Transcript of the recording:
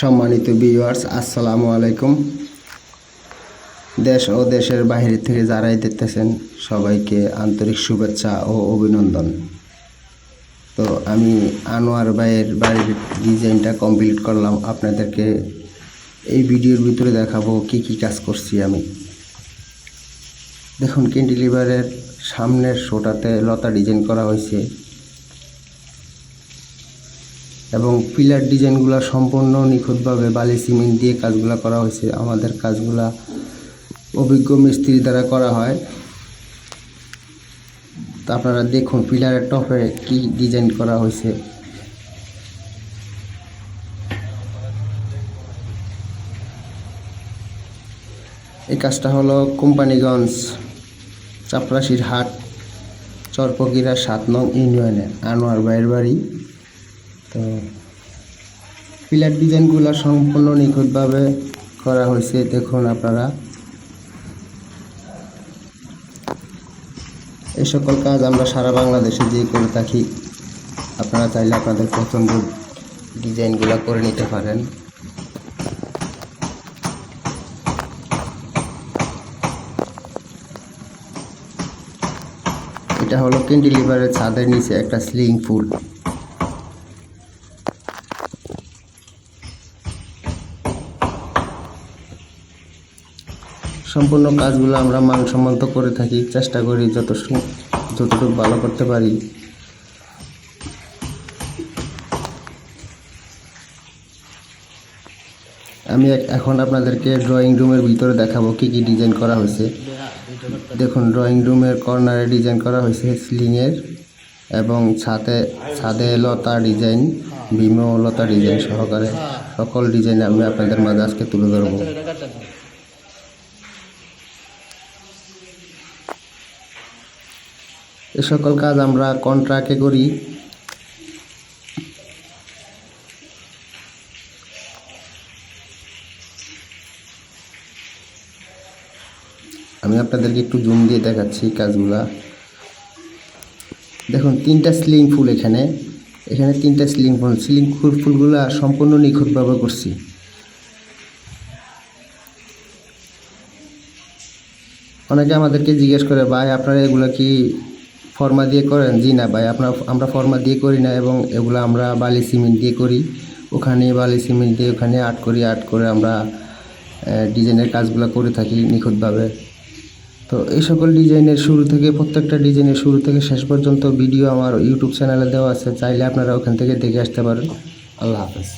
সম্মানিত ভিউয়ার্স আসসালামু আলাইকুম। দেশ ও দেশের বাইরে থেকে যারাই দেখতেছেন, সবাইকে আন্তরিক শুভেচ্ছা ও অভিনন্দন। তো আমি আনোয়ার ভাইয়ের বাড়ির ডিজাইনটা কমপ্লিট করলাম। আপনাদেরকে এই ভিডিওর ভিতরে দেখাবো কি কি কাজ করছি আমি। দেখুন ক্যান্টিলিভারের সামনের শোটাতে লতা ডিজাইন করা হয়েছে। এবং পিলার ডিজাইনগুলো সম্পূর্ণ নিখুঁতভাবে বালি, সিমেন্ট দিয়ে কাজগুলো করা হয়েছে। আমাদের কাজগুলা অভিজ্ঞ মিস্ত্রি দ্বারা করা হয়। তো আপনারা দেখুন, পিলারের টপে কি ডিজাইন করা হয়েছে। এই কাজটা হলো কোম্পানিগঞ্জ চাপরাশির হাট চরপকিরা সাত নং ইউনিয়নে আনোয়ার ভাইয়ের বাড়ি তো পিলার ডিজাইনগুলো সম্পূর্ণ নিখুঁতভাবে করা হয়েছে, দেখুন আপনারা। এই সকল কাজ আমরা সারা বাংলাদেশে দিয়ে করে থাকি, আপনারা চাইলে আপনাদের পছন্দ ডিজাইনগুলো করে নিতে পারেন। এটা হলো ক্যান্টিলিভারের ছাদের নিচে একটা স্লিং ফুল। সম্পূর্ণ কাজগুলো আমরা মানসম্মত করে থাকি, চেষ্টা করি যত যতটুকু ভালো করতে পারি। আমি এখন আপনাদেরকে ড্রয়িং রুমের ভিতরে দেখাবো কি কি ডিজাইন করা হয়েছে। দেখুন ড্রয়িং রুমের কর্নারে ডিজাইন করা হয়েছে সিলিংয়ের এবং ছাদে ছাদে লতা ডিজাইন বিমো লতা ডিজাইন সহকারে সকল ডিজাইন আমি আপনাদের মাঝে আজকে তুলে ধরবো। এ সকল কাজ আমরা কন্ট্রাক্টে করি। আমি আপনাদেরকে একটু জুম দিয়ে দেখাচ্ছি কাজগুলা। দেখুন, তিনটা স্লিং ফুল এখানে। এখানে তিনটা স্লিং ফুল। স্লিং ফুল, ফুলগুলা সম্পূর্ণ নিখুঁতভাবে করছি। অনেকে আমাদেরকে জিজ্ঞেস করে, ভাই, আপনারা এগুলো কি ফর্মা দিয়ে করেন? জি না ভাই, আপনার আমরা ফর্মা দিয়ে করি না এবং এগুলো আমরা বালি সিমেন্ট দিয়ে করি। ওখানে বালি সিমেন্ট দিয়ে ওখানে আর্ট করি আর্ট করে আমরা ডিজাইনের কাজগুলো করে থাকি নিখুঁতভাবে। তো এই সকল ডিজাইনের শুরু থেকে, প্রত্যেকটা ডিজাইনের শুরু থেকে শেষ পর্যন্ত ভিডিও আমার ইউটিউব চ্যানেলে দেওয়া আছে, চাইলে আপনারা ওখান থেকে দেখে আসতে পারেন। আল্লাহ হাফেজ।